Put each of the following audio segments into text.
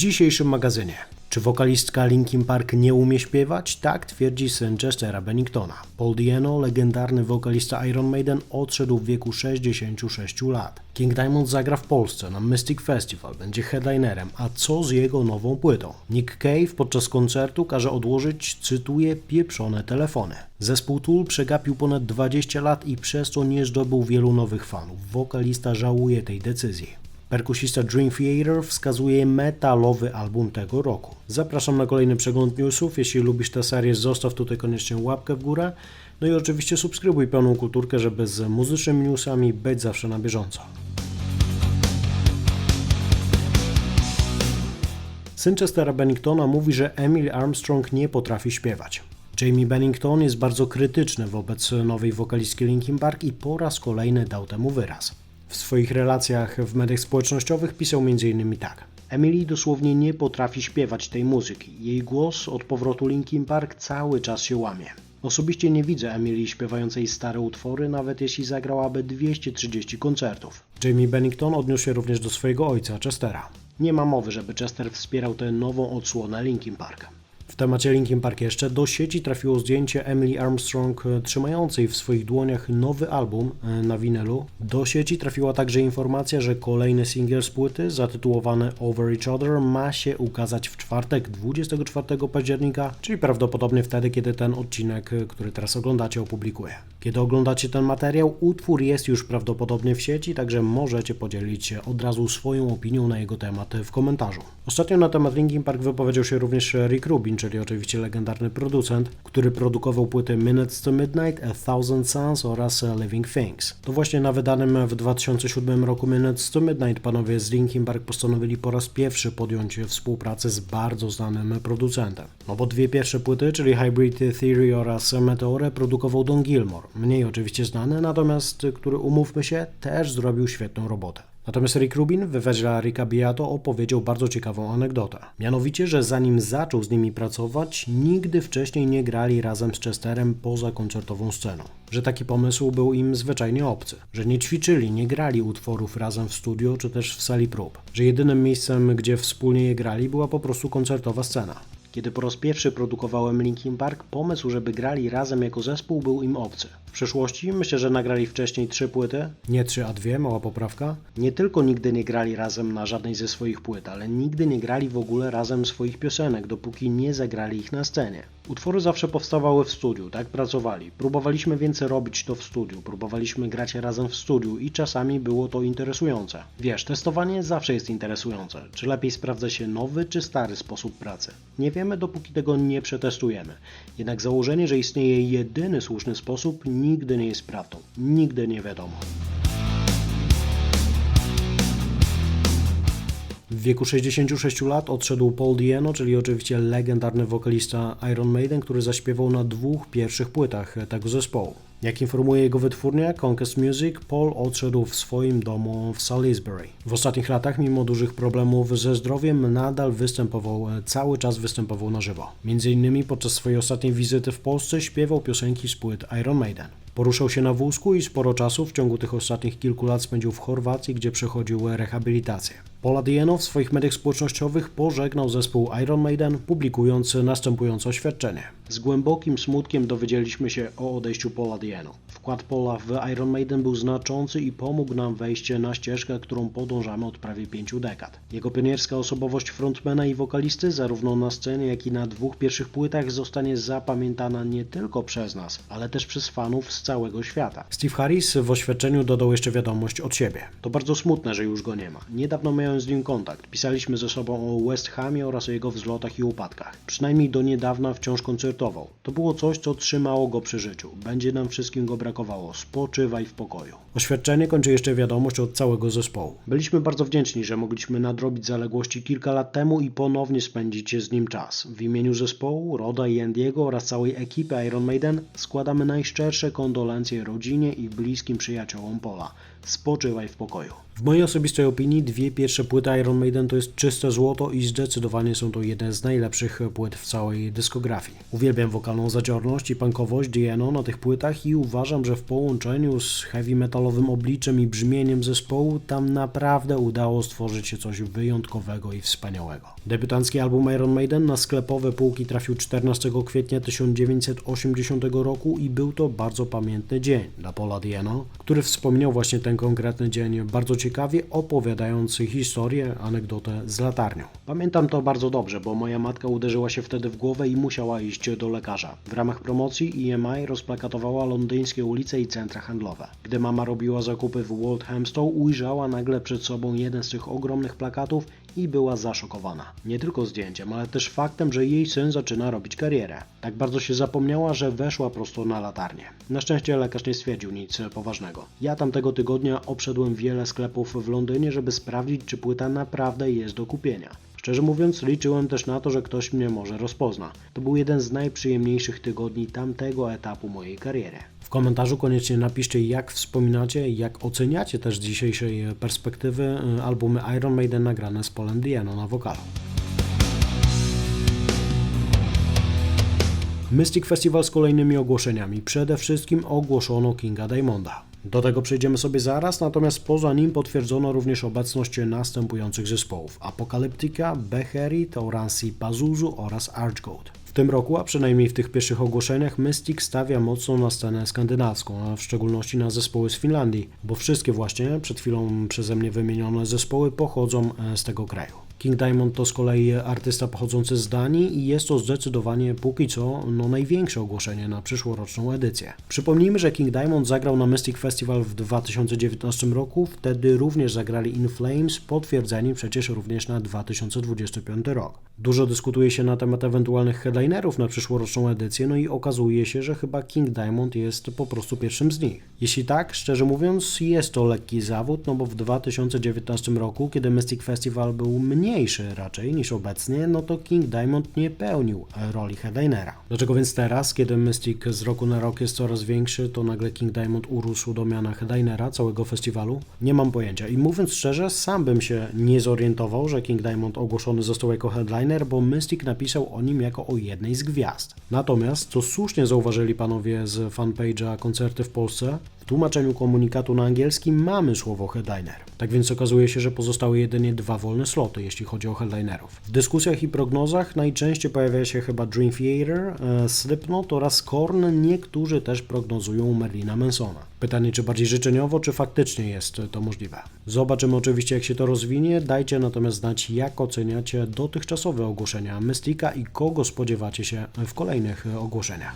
dzisiejszym magazynie. Czy wokalistka Linkin Park nie umie śpiewać? Tak twierdzi syn Chestera Benningtona. Paul Diano, legendarny wokalista Iron Maiden, odszedł w wieku 66 lat. King Diamond zagra w Polsce na Mystic Festival, będzie headlinerem, a co z jego nową płytą? Nick Cave podczas koncertu każe odłożyć, cytuję, pieprzone telefony. Zespół Tool przegapił ponad 20 lat i przez to nie zdobył wielu nowych fanów. Wokalista żałuje tej decyzji. Perkusista Dream Theater wskazuje metalowy album tego roku. Zapraszam na kolejny przegląd newsów. Jeśli lubisz tę serię, zostaw tutaj koniecznie łapkę w górę. No i oczywiście subskrybuj pełną kulturkę, żeby z muzycznymi newsami być zawsze na bieżąco. Syn Chestera Benningtona mówi, że Emily Armstrong nie potrafi śpiewać. Jamie Bennington jest bardzo krytyczny wobec nowej wokalistki Linkin Park i po raz kolejny dał temu wyraz. W swoich relacjach w mediach społecznościowych pisał m.in. tak. Emily dosłownie nie potrafi śpiewać tej muzyki. Jej głos od powrotu Linkin Park cały czas się łamie. Osobiście nie widzę Emily śpiewającej stare utwory, nawet jeśli zagrałaby 230 koncertów. Jamie Bennington odniósł się również do swojego ojca, Chestera. Nie ma mowy, żeby Chester wspierał tę nową odsłonę Linkin Park. W temacie Linkin Park jeszcze do sieci trafiło zdjęcie Emily Armstrong e, trzymającej w swoich dłoniach nowy album e, na winylu. Do sieci trafiła także informacja, że kolejny singiel z płyty zatytułowany Over Each Other ma się ukazać w czwartek 24 października, czyli prawdopodobnie wtedy, kiedy ten odcinek, e, który teraz oglądacie, opublikuję. Kiedy oglądacie ten materiał, utwór jest już prawdopodobnie w sieci, także możecie podzielić się od razu swoją opinią na jego temat w komentarzu. Ostatnio na temat Linkin Park wypowiedział się również Rick Rubin, czyli oczywiście legendarny producent, który produkował płyty Minutes to Midnight, A Thousand Suns oraz Living Things. To właśnie na wydanym w 2007 roku Minutes to Midnight panowie z Linkin Park postanowili po raz pierwszy podjąć współpracę z bardzo znanym producentem. No bo dwie pierwsze płyty, czyli Hybrid Theory oraz Meteore produkował Don Gilmore, mniej oczywiście znany, natomiast który umówmy się, też zrobił świetną robotę. Natomiast Rick Rubin w wywiadzie Ricka Beato opowiedział bardzo ciekawą anegdotę. Mianowicie, że zanim zaczął z nimi pracować, nigdy wcześniej nie grali razem z Chesterem poza koncertową sceną. Że taki pomysł był im zwyczajnie obcy. Że nie ćwiczyli, nie grali utworów razem w studio czy też w sali prób. Że jedynym miejscem, gdzie wspólnie je grali, była po prostu koncertowa scena. Kiedy po raz pierwszy produkowałem Linkin Park, pomysł, żeby grali razem jako zespół był im obcy. W przeszłości myślę, że nagrali wcześniej trzy płyty. Nie trzy, a dwie, mała poprawka. Nie tylko nigdy nie grali razem na żadnej ze swoich płyt, ale nigdy nie grali w ogóle razem swoich piosenek, dopóki nie zagrali ich na scenie. Utwory zawsze powstawały w studiu, tak pracowali. Próbowaliśmy więc robić to w studiu, próbowaliśmy grać razem w studiu i czasami było to interesujące. Wiesz, testowanie zawsze jest interesujące. Czy lepiej sprawdza się nowy czy stary sposób pracy? Nie wiemy, dopóki tego nie przetestujemy. Jednak założenie, że istnieje jedyny słuszny sposób, nigdy nie jest prawdą. Nigdy nie wiadomo. W wieku 66 lat odszedł Paul Diano, czyli oczywiście legendarny wokalista Iron Maiden, który zaśpiewał na dwóch pierwszych płytach tego zespołu. Jak informuje jego wytwórnia Conquest Music, Paul odszedł w swoim domu w Salisbury. W ostatnich latach, mimo dużych problemów ze zdrowiem, nadal występował, cały czas występował na żywo. Między innymi podczas swojej ostatniej wizyty w Polsce śpiewał piosenki z płyt Iron Maiden. Poruszał się na wózku i sporo czasu w ciągu tych ostatnich kilku lat spędził w Chorwacji, gdzie przechodził rehabilitację. Paula Dieno w swoich mediach społecznościowych pożegnał zespół Iron Maiden, publikując następujące oświadczenie. Z głębokim smutkiem dowiedzieliśmy się o odejściu Paula Dieno. Wkład Paula w Iron Maiden był znaczący i pomógł nam wejście na ścieżkę, którą podążamy od prawie pięciu dekad. Jego pionierska osobowość frontmana i wokalisty, zarówno na scenie, jak i na dwóch pierwszych płytach, zostanie zapamiętana nie tylko przez nas, ale też przez fanów z całego świata. Steve Harris w oświadczeniu dodał jeszcze wiadomość od siebie. To bardzo smutne, że już go nie ma. Niedawno miałem z nim kontakt. Pisaliśmy ze sobą o West Hamie oraz o jego wzlotach i upadkach. Przynajmniej do niedawna wciąż koncertował. To było coś, co trzymało go przy życiu. Będzie nam wszystkim go brakowało. Spoczywaj w pokoju. Oświadczenie kończy jeszcze wiadomość od całego zespołu. Byliśmy bardzo wdzięczni, że mogliśmy nadrobić zaległości kilka lat temu i ponownie spędzić z nim czas. W imieniu zespołu, Roda i Andiego oraz całej ekipy Iron Maiden składamy najszczersze kondolencje rodzinie i bliskim przyjaciołom Pola. Spoczywaj w pokoju. W mojej osobistej opinii dwie pierwsze płyty Iron Maiden to jest czyste złoto i zdecydowanie są to jedne z najlepszych płyt w całej dyskografii. Uwielbiam wokalną zadziorność i punkowość Diano na tych płytach i uważam, że w połączeniu z heavy metalowym obliczem i brzmieniem zespołu tam naprawdę udało stworzyć się coś wyjątkowego i wspaniałego. Debiutancki album Iron Maiden na sklepowe półki trafił 14 kwietnia 1980 roku i był to bardzo pamiętny dzień dla Paula Diano, który wspomniał właśnie ten konkretny dzień bardzo ciekawie opowiadający historię, anegdotę z latarnią. Pamiętam to bardzo dobrze, bo moja matka uderzyła się wtedy w głowę i musiała iść do lekarza. W ramach promocji EMI rozplakatowała londyńskie ulice i centra handlowe. Gdy mama robiła zakupy w Walthamstow, ujrzała nagle przed sobą jeden z tych ogromnych plakatów i była zaszokowana. Nie tylko zdjęciem, ale też faktem, że jej syn zaczyna robić karierę. Tak bardzo się zapomniała, że weszła prosto na latarnię. Na szczęście lekarz nie stwierdził nic poważnego. Ja tamtego tygodnia obszedłem wiele sklepów w Londynie, żeby sprawdzić, czy płyta naprawdę jest do kupienia. Szczerze mówiąc, liczyłem też na to, że ktoś mnie może rozpozna. To był jeden z najprzyjemniejszych tygodni tamtego etapu mojej kariery. Komentarzu koniecznie napiszcie, jak wspominacie, jak oceniacie też z dzisiejszej perspektywy y, albumy Iron Maiden nagrane z Polem Diano na wokalu. Mystic Festival z kolejnymi ogłoszeniami. Przede wszystkim ogłoszono Kinga Diamonda. Do tego przejdziemy sobie zaraz, natomiast poza nim potwierdzono również obecność następujących zespołów: Apocalyptica, Beherit, Oransi Pazuzu oraz Archgold. W tym roku, a przynajmniej w tych pierwszych ogłoszeniach, Mystic stawia mocno na scenę skandynawską, a w szczególności na zespoły z Finlandii, bo wszystkie właśnie przed chwilą przeze mnie wymienione zespoły pochodzą e, z tego kraju. King Diamond to z kolei artysta pochodzący z Danii i jest to zdecydowanie póki co no, największe ogłoszenie na przyszłoroczną edycję. Przypomnijmy, że King Diamond zagrał na Mystic Festival w 2019 roku, wtedy również zagrali In Flames, potwierdzeni przecież również na 2025 rok. Dużo dyskutuje się na temat ewentualnych headlinerów na przyszłoroczną edycję, no i okazuje się, że chyba King Diamond jest po prostu pierwszym z nich. Jeśli tak, szczerze mówiąc, jest to lekki zawód, no bo w 2019 roku, kiedy Mystic Festival był mniejszy raczej niż obecnie, no to King Diamond nie pełnił roli headlinera. Dlaczego więc teraz, kiedy Mystic z roku na rok jest coraz większy, to nagle King Diamond urósł do miana headlinera całego festiwalu? Nie mam pojęcia i mówiąc szczerze, sam bym się nie zorientował, że King Diamond ogłoszony został jako headliner, bo Mystic napisał o nim jako o jednej z gwiazd. Natomiast, co słusznie zauważyli panowie z fanpage'a Koncerty w Polsce, tłumaczeniu komunikatu na angielski mamy słowo headliner. Tak więc okazuje się, że pozostały jedynie dwa wolne sloty, jeśli chodzi o headlinerów. W dyskusjach i prognozach najczęściej pojawia się chyba Dream Theater, e, Slipknot oraz Korn. Niektórzy też prognozują Merlina Mansona. Pytanie, czy bardziej życzeniowo, czy faktycznie jest to możliwe. Zobaczymy oczywiście, jak się to rozwinie. Dajcie natomiast znać, jak oceniacie dotychczasowe ogłoszenia Mystika i kogo spodziewacie się w kolejnych ogłoszeniach.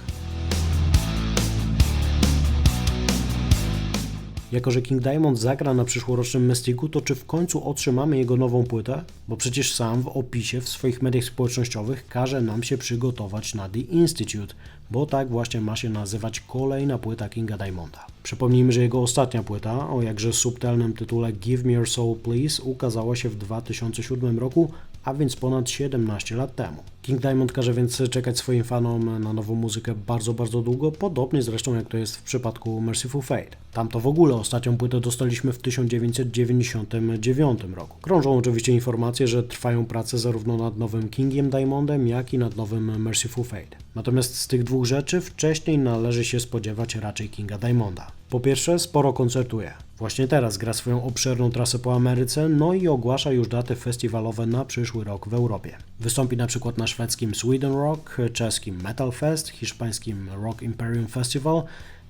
Jako, że King Diamond zagra na przyszłorocznym Mystiku, to czy w końcu otrzymamy jego nową płytę? Bo przecież sam w opisie w swoich mediach społecznościowych każe nam się przygotować na The Institute, bo tak właśnie ma się nazywać kolejna płyta Kinga Diamonda. Przypomnijmy, że jego ostatnia płyta, o jakże subtelnym tytule Give Me Your Soul Please, ukazała się w 2007 roku, a więc ponad 17 lat temu. King Diamond każe więc czekać swoim fanom na nową muzykę bardzo, bardzo długo, podobnie zresztą jak to jest w przypadku Merciful Fate. Tam to w ogóle ostatnią płytę dostaliśmy w 1999 roku. Krążą oczywiście informacje, że trwają prace zarówno nad nowym Kingiem Diamondem, jak i nad nowym Merciful Fate. Natomiast z tych dwóch rzeczy wcześniej należy się spodziewać raczej Kinga Diamonda. Po pierwsze, sporo koncertuje. Właśnie teraz gra swoją obszerną trasę po Ameryce, no i ogłasza już daty festiwalowe na przyszły rok w Europie. Wystąpi na przykład na szwedzkim Sweden Rock, czeskim Metal Fest, hiszpańskim Rock Imperium Festival,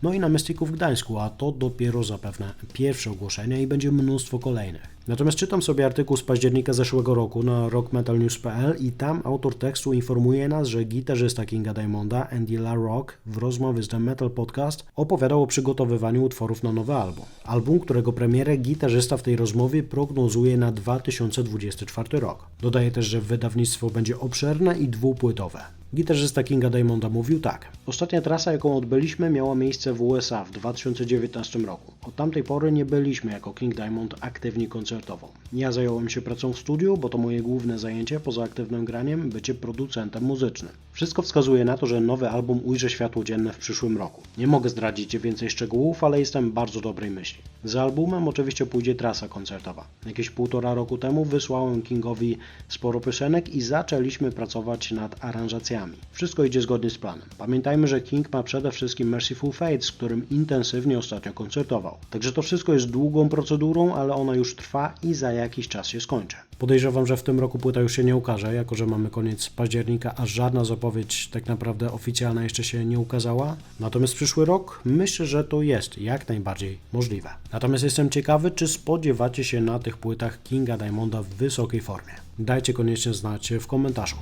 no i na Mystiku w Gdańsku, a to dopiero zapewne pierwsze ogłoszenia i będzie mnóstwo kolejnych. Natomiast czytam sobie artykuł z października zeszłego roku na rockmetalnews.pl i tam autor tekstu informuje nas, że gitarzysta Kinga Diamonda, Andy LaRock, w rozmowie z The Metal Podcast opowiadał o przygotowywaniu utworów na nowy album. Album, którego premierę gitarzysta w tej rozmowie prognozuje na 2024 rok. Dodaje też, że wydawnictwo będzie obszerne i dwupłytowe. Gitarzysta Kinga Diamonda mówił tak. Ostatnia trasa, jaką odbyliśmy, miała miejsce w USA w 2019 roku. Od tamtej pory nie byliśmy jako King Diamond aktywni koncertowo. Ja zająłem się pracą w studiu, bo to moje główne zajęcie poza aktywnym graniem, bycie producentem muzycznym. Wszystko wskazuje na to, że nowy album ujrzy światło dzienne w przyszłym roku. Nie mogę zdradzić więcej szczegółów, ale jestem bardzo dobrej myśli. Za albumem oczywiście pójdzie trasa koncertowa. Jakieś półtora roku temu wysłałem Kingowi sporo piosenek i zaczęliśmy pracować nad aranżacjami. Wszystko idzie zgodnie z planem. Pamiętajmy, że King ma przede wszystkim Merciful Fate, z którym intensywnie ostatnio koncertował. Także to wszystko jest długą procedurą, ale ona już trwa i za jakiś czas się skończy. Podejrzewam, że w tym roku płyta już się nie ukaże, jako że mamy koniec października, a żadna zapowiedź tak naprawdę oficjalna jeszcze się nie ukazała. Natomiast przyszły rok myślę, że to jest jak najbardziej możliwe. Natomiast jestem ciekawy, czy spodziewacie się na tych płytach Kinga Diamonda w wysokiej formie. Dajcie koniecznie znać w komentarzu.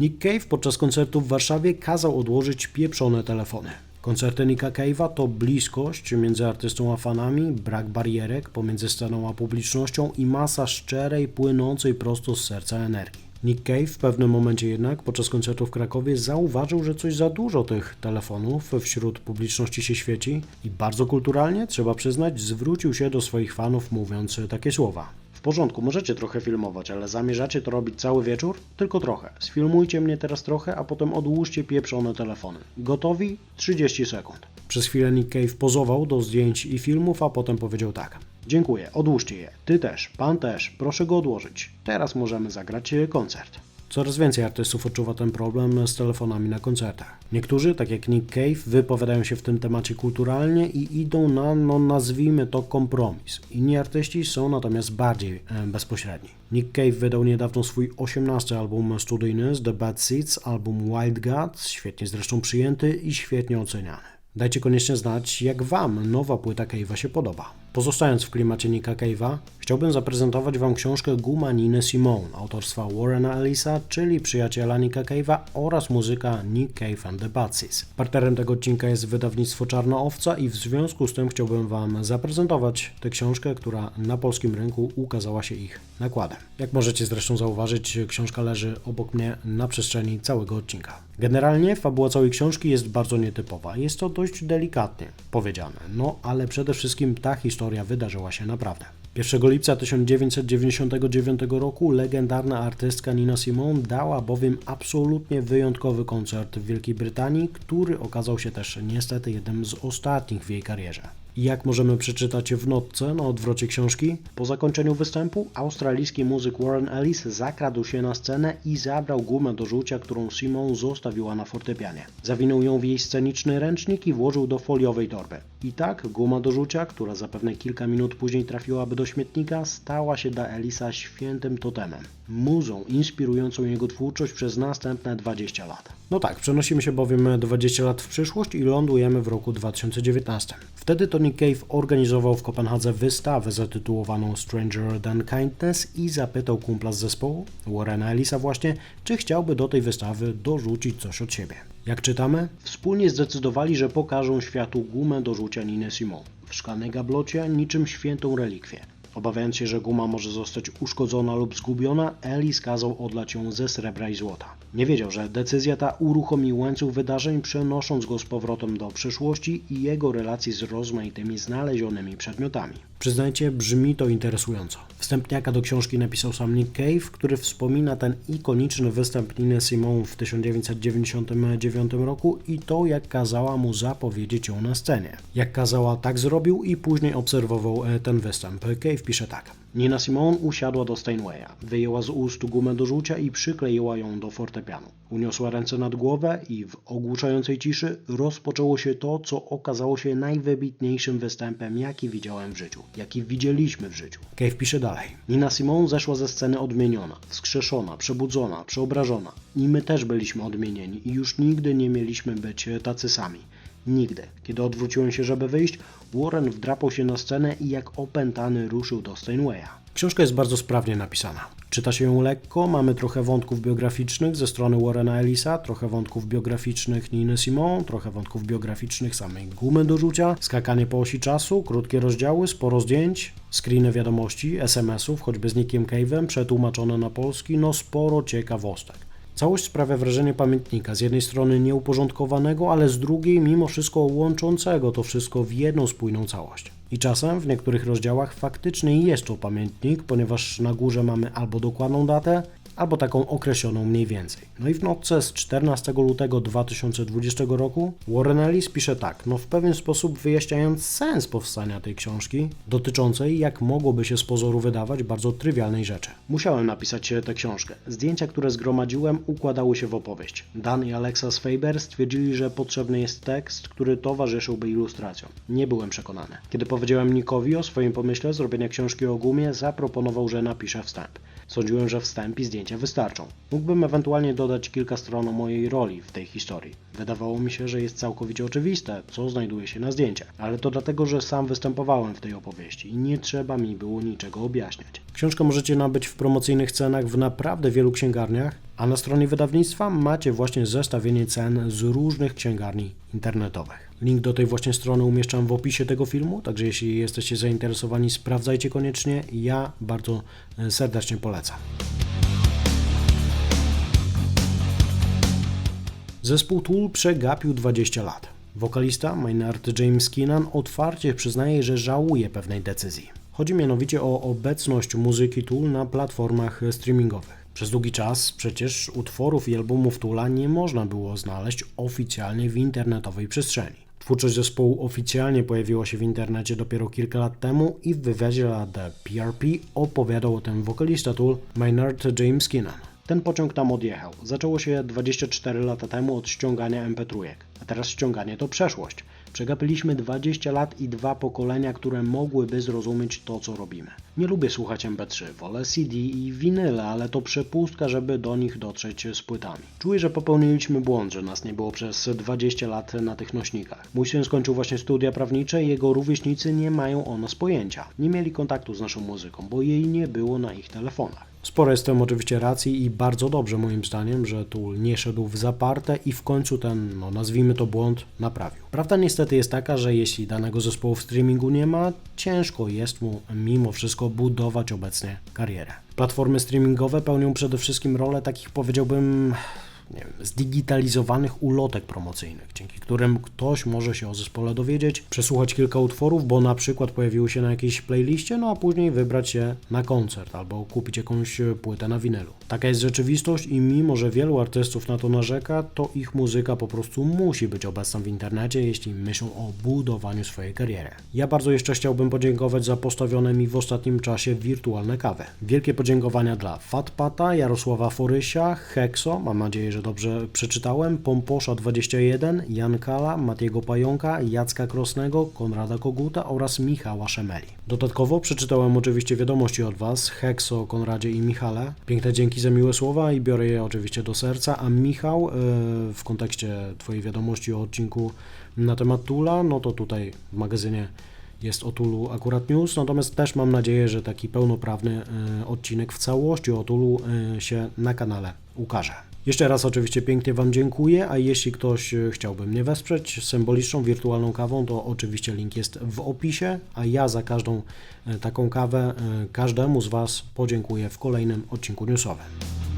Nick Cave podczas koncertu w Warszawie kazał odłożyć pieprzone telefony. Koncerty Nicka Cave'a to bliskość między artystą a fanami, brak barierek pomiędzy sceną a publicznością i masa szczerej, płynącej prosto z serca energii. Nick Cave w pewnym momencie jednak podczas koncertu w Krakowie zauważył, że coś za dużo tych telefonów wśród publiczności się świeci i bardzo kulturalnie, trzeba przyznać, zwrócił się do swoich fanów mówiąc takie słowa. W porządku, możecie trochę filmować, ale zamierzacie to robić cały wieczór? Tylko trochę. Sfilmujcie mnie teraz trochę, a potem odłóżcie pieprzone telefony. Gotowi? 30 sekund. Przez chwilę Nick Cave pozował do zdjęć i filmów, a potem powiedział tak. Dziękuję, odłóżcie je. Ty też, pan też, proszę go odłożyć. Teraz możemy zagrać koncert. Coraz więcej artystów odczuwa ten problem z telefonami na koncertach. Niektórzy, tak jak Nick Cave, wypowiadają się w tym temacie kulturalnie i idą na, no nazwijmy to, kompromis. Inni artyści są natomiast bardziej e, bezpośredni. Nick Cave wydał niedawno swój 18 album studyjny z The Bad Seeds, album Wild Gods, świetnie zresztą przyjęty i świetnie oceniany. Dajcie koniecznie znać, jak Wam nowa płyta Cave'a się podoba. Pozostając w klimacie Nicka Cave'a, chciałbym zaprezentować Wam książkę Guma Niny Simone autorstwa Warrena Ellisa, czyli przyjaciela Nicka Cave'a oraz muzyka Nick Cave and the Batsies. Partnerem tego odcinka jest wydawnictwo Czarna Owca i w związku z tym chciałbym Wam zaprezentować tę książkę, która na polskim rynku ukazała się ich nakładem. Jak możecie zresztą zauważyć, książka leży obok mnie na przestrzeni całego odcinka. Generalnie fabuła całej książki jest bardzo nietypowa. Jest to dość delikatnie powiedziane, no ale przede wszystkim ta historia wydarzyła się naprawdę. 1 lipca 1999 roku legendarna artystka Nina Simone dała bowiem absolutnie wyjątkowy koncert w Wielkiej Brytanii, który okazał się też niestety jednym z ostatnich w jej karierze. Jak możemy przeczytać w notce na odwrocie książki, po zakończeniu występu australijski muzyk Warren Ellis zakradł się na scenę i zabrał gumę do rzucia, którą Simon zostawiła na fortepianie. Zawinął ją w jej sceniczny ręcznik i włożył do foliowej torby. I tak guma do rzucia, która zapewne kilka minut później trafiłaby do śmietnika, stała się dla Elisa świętym totemem. Muzą inspirującą jego twórczość przez następne 20 lat. No tak, przenosimy się bowiem 20 lat w przyszłość i lądujemy w roku 2019. Wtedy Tony Cave organizował w Kopenhadze wystawę zatytułowaną Stranger Than Kindness i zapytał kumpla z zespołu, Warrena Ellisa właśnie, czy chciałby do tej wystawy dorzucić coś od siebie. Jak czytamy, wspólnie zdecydowali, że pokażą światu gumę do rzucia Niny Simon w szklanej gablocie niczym świętą relikwię. Obawiając się, że guma może zostać uszkodzona lub zgubiona, Ellis kazał odlać ją ze srebra i złota. Nie wiedział, że decyzja ta uruchomi łańcuch wydarzeń, przenosząc go z powrotem do przyszłości i jego relacji z rozmaitymi znalezionymi przedmiotami. Przyznajcie, brzmi to interesująco. Wstępniaka do książki napisał sam Nick Cave, który wspomina ten ikoniczny występ Niny Simone w 1999 roku i to, jak kazała mu zapowiedzieć ją na scenie. Jak kazała, tak zrobił i później obserwował e, ten występ. Cave pisze tak. Nina Simone usiadła do Steinwaya, wyjęła z ust gumę do rzucia i przykleiła ją do fortepianu. Uniosła ręce nad głowę i w ogłuszającej ciszy rozpoczęło się to, co okazało się najwybitniejszym występem, jaki widziałem w życiu, jaki widzieliśmy w życiu. Cave pisze dalej. Nina Simone zeszła ze sceny odmieniona, wskrzeszona, przebudzona, przeobrażona. I my też byliśmy odmienieni i już nigdy nie mieliśmy być tacy sami. Nigdy. Kiedy odwróciłem się, żeby wyjść, Warren wdrapał się na scenę i jak opętany ruszył do Steinwaya. Książka jest bardzo sprawnie napisana. Czyta się ją lekko, mamy trochę wątków biograficznych ze strony Warrena Ellisa, trochę wątków biograficznych Niny Simon, trochę wątków biograficznych samej gumy do rzucia, skakanie po osi czasu, krótkie rozdziały, sporo zdjęć, screeny wiadomości, SMS-ów, choćby z Nickiem Cave'em, przetłumaczone na polski, no sporo ciekawostek. Całość sprawia wrażenie pamiętnika, z jednej strony nieuporządkowanego, ale z drugiej mimo wszystko łączącego to wszystko w jedną spójną całość. I czasem w niektórych rozdziałach faktycznie jest to pamiętnik, ponieważ na górze mamy albo dokładną datę, albo taką określoną mniej więcej. No i w notce z 14 lutego 2020 roku Warren Ellis pisze tak, no w pewien sposób wyjaśniając sens powstania tej książki, dotyczącej, jak mogłoby się z pozoru wydawać, bardzo trywialnej rzeczy. Musiałem napisać tę książkę. Zdjęcia, które zgromadziłem, układały się w opowieść. Dan i Alexa Faber stwierdzili, że potrzebny jest tekst, który towarzyszyłby ilustracjom. Nie byłem przekonany. Kiedy powiedziałem Nikowi o swoim pomyśle zrobienia książki o gumie, zaproponował, że napiszę wstęp. Sądziłem, że wstęp i zdjęcia wystarczą. Mógłbym ewentualnie dodać kilka stron o mojej roli w tej historii. Wydawało mi się, że jest całkowicie oczywiste, co znajduje się na zdjęciach, ale to dlatego, że sam występowałem w tej opowieści i nie trzeba mi było niczego objaśniać. Książkę możecie nabyć w promocyjnych cenach w naprawdę wielu księgarniach, a na stronie wydawnictwa macie właśnie zestawienie cen z różnych księgarni internetowych. Link do tej właśnie strony umieszczam w opisie tego filmu, także jeśli jesteście zainteresowani, sprawdzajcie koniecznie. Ja bardzo e, serdecznie polecam. Zespół Tool przegapił 20 lat. Wokalista Maynard James Keenan otwarcie przyznaje, że żałuje pewnej decyzji. Chodzi mianowicie o obecność muzyki Tool na platformach streamingowych. Przez długi czas przecież utworów i albumów Tula nie można było znaleźć oficjalnie w internetowej przestrzeni. Twórczość zespołu oficjalnie pojawiła się w internecie dopiero kilka lat temu i w wywiadzie dla The PRP opowiadał o tym wokalista Tool Maynard James Keenan. Ten pociąg tam odjechał. Zaczęło się 24 lata temu od ściągania MP3, a teraz ściąganie to przeszłość. Przegapiliśmy 20 lat i dwa pokolenia, które mogłyby zrozumieć to, co robimy. Nie lubię słuchać MP3, wolę CD i winyle, ale to przepustka, żeby do nich dotrzeć z płytami. Czuję, że popełniliśmy błąd, że nas nie było przez 20 lat na tych nośnikach. Mój syn skończył właśnie studia prawnicze i jego rówieśnicy nie mają o nas pojęcia. Nie mieli kontaktu z naszą muzyką, bo jej nie było na ich telefonach. Sporo jest tym oczywiście racji i bardzo dobrze moim zdaniem, że Tool nie szedł w zaparte i w końcu ten, no nazwijmy to błąd, naprawił. Prawda niestety jest taka, że jeśli danego zespołu w streamingu nie ma, ciężko jest mu mimo wszystko budować obecnie karierę. Platformy streamingowe pełnią przede wszystkim rolę takich powiedziałbym nie wiem, zdigitalizowanych ulotek promocyjnych, dzięki którym ktoś może się o zespole dowiedzieć, przesłuchać kilka utworów, bo na przykład pojawiły się na jakiejś playliście, no a później wybrać się na koncert albo kupić jakąś płytę na winylu. Taka jest rzeczywistość i mimo, że wielu artystów na to narzeka, to ich muzyka po prostu musi być obecna w internecie, jeśli myślą o budowaniu swojej kariery. Ja bardzo jeszcze chciałbym podziękować za postawione mi w ostatnim czasie wirtualne kawy. Wielkie podziękowania dla Fatpata, Jarosława Forysia, Hexo, mam nadzieję, że dobrze przeczytałem, Pomposza21, Jankala, Matiego Pająka, Jacka Krosnego, Konrada Koguta oraz Michała Szemeli. Dodatkowo przeczytałem oczywiście wiadomości od Was, Hexo, Konradzie i Michale. Piękne dzięki za miłe słowa i biorę je oczywiście do serca, a Michał yy, w kontekście Twojej wiadomości o odcinku na temat Tula, no to tutaj w magazynie jest o Tulu akurat news, natomiast też mam nadzieję, że taki pełnoprawny y, odcinek w całości o Tulu y, się na kanale ukaże. Jeszcze raz oczywiście pięknie Wam dziękuję, a jeśli ktoś y, chciałby mnie wesprzeć symboliczną wirtualną kawą, to oczywiście link jest w opisie, a ja za każdą taką kawę każdemu z Was podziękuję w kolejnym odcinku newsowym.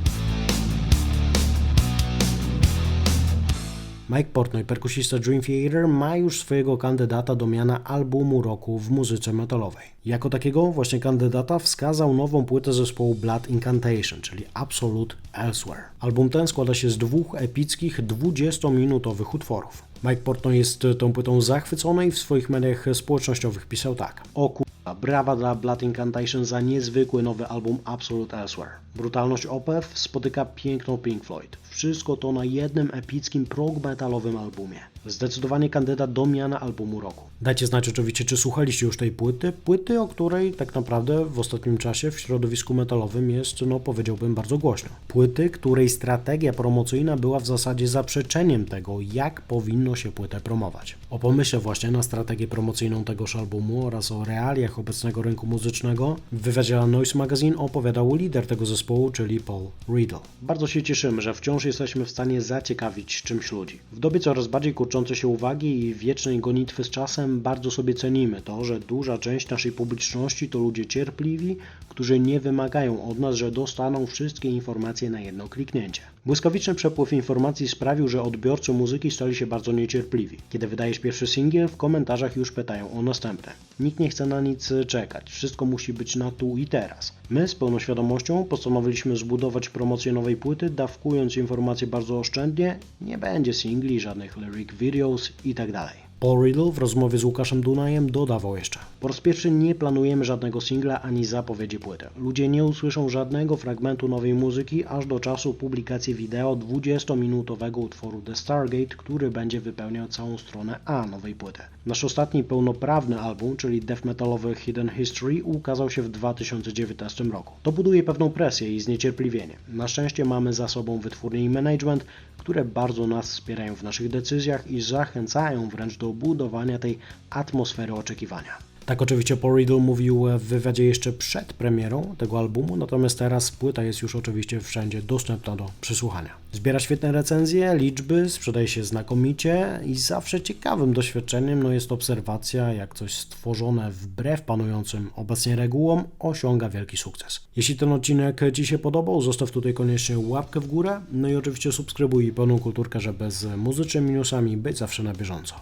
Mike Portnoy, perkusista Dream Theater, ma już swojego kandydata do miana albumu roku w muzyce metalowej. Jako takiego właśnie kandydata wskazał nową płytę zespołu Blood Incantation, czyli Absolute Elsewhere. Album ten składa się z dwóch epickich 20-minutowych utworów. Mike Portnoy jest tą płytą zachwycony i w swoich mediach społecznościowych pisał tak. O kurwa, brawa dla Blood Incantation za niezwykły nowy album Absolute Elsewhere. Brutalność Opeth spotyka piękną Pink Floyd. Wszystko to na jednym epickim prog metalowym albumie. Zdecydowanie kandydat do miana albumu roku. Dajcie znać oczywiście, czy słuchaliście już tej płyty. Płyty, o której tak naprawdę w ostatnim czasie w środowisku metalowym jest, no powiedziałbym, bardzo głośno. Płyty, której strategia promocyjna była w zasadzie zaprzeczeniem tego, jak powinno się płytę promować. O pomyśle właśnie na strategię promocyjną tegoż albumu oraz o realiach obecnego rynku muzycznego w wywiadzie Noise Magazine opowiadał lider tego zespołu, czyli Paul Riddle. Bardzo się cieszymy, że wciąż jesteśmy w stanie zaciekawić czymś ludzi. W dobie coraz bardziej kurczącej się uwagi i wiecznej gonitwy z czasem bardzo sobie cenimy to, że duża część naszej publiczności to ludzie cierpliwi, którzy nie wymagają od nas, że dostaną wszystkie informacje na jedno kliknięcie. Błyskawiczny przepływ informacji sprawił, że odbiorcy muzyki stali się bardzo niecierpliwi. Kiedy wydajesz pierwszy singiel, w komentarzach już pytają o następne. Nikt nie chce na nic czekać, wszystko musi być na tu i teraz. My z pełną świadomością postanowiliśmy zbudować promocję nowej płyty, dawkując informacje bardzo oszczędnie, nie będzie singli, żadnych lyric videos itd. Paul Riddle w rozmowie z Łukaszem Dunajem dodawał jeszcze: Po raz pierwszy nie planujemy żadnego singla ani zapowiedzi płyty. Ludzie nie usłyszą żadnego fragmentu nowej muzyki aż do czasu publikacji wideo 20-minutowego utworu The Stargate, który będzie wypełniał całą stronę A nowej płyty. Nasz ostatni pełnoprawny album, czyli death metalowy Hidden History, ukazał się w 2019 roku. To buduje pewną presję i zniecierpliwienie. Na szczęście mamy za sobą wytwórnie i management, które bardzo nas wspierają w naszych decyzjach i zachęcają wręcz do budowania tej atmosfery oczekiwania. Tak oczywiście Paul Riddle mówił w wywiadzie jeszcze przed premierą tego albumu, natomiast teraz płyta jest już oczywiście wszędzie dostępna do przesłuchania. Zbiera świetne recenzje, liczby, sprzedaje się znakomicie i zawsze ciekawym doświadczeniem no jest obserwacja, jak coś stworzone wbrew panującym obecnie regułom osiąga wielki sukces. Jeśli ten odcinek Ci się podobał, zostaw tutaj koniecznie łapkę w górę, no i oczywiście subskrybuj pełną kulturkę, żeby z muzycznymi newsami być zawsze na bieżąco.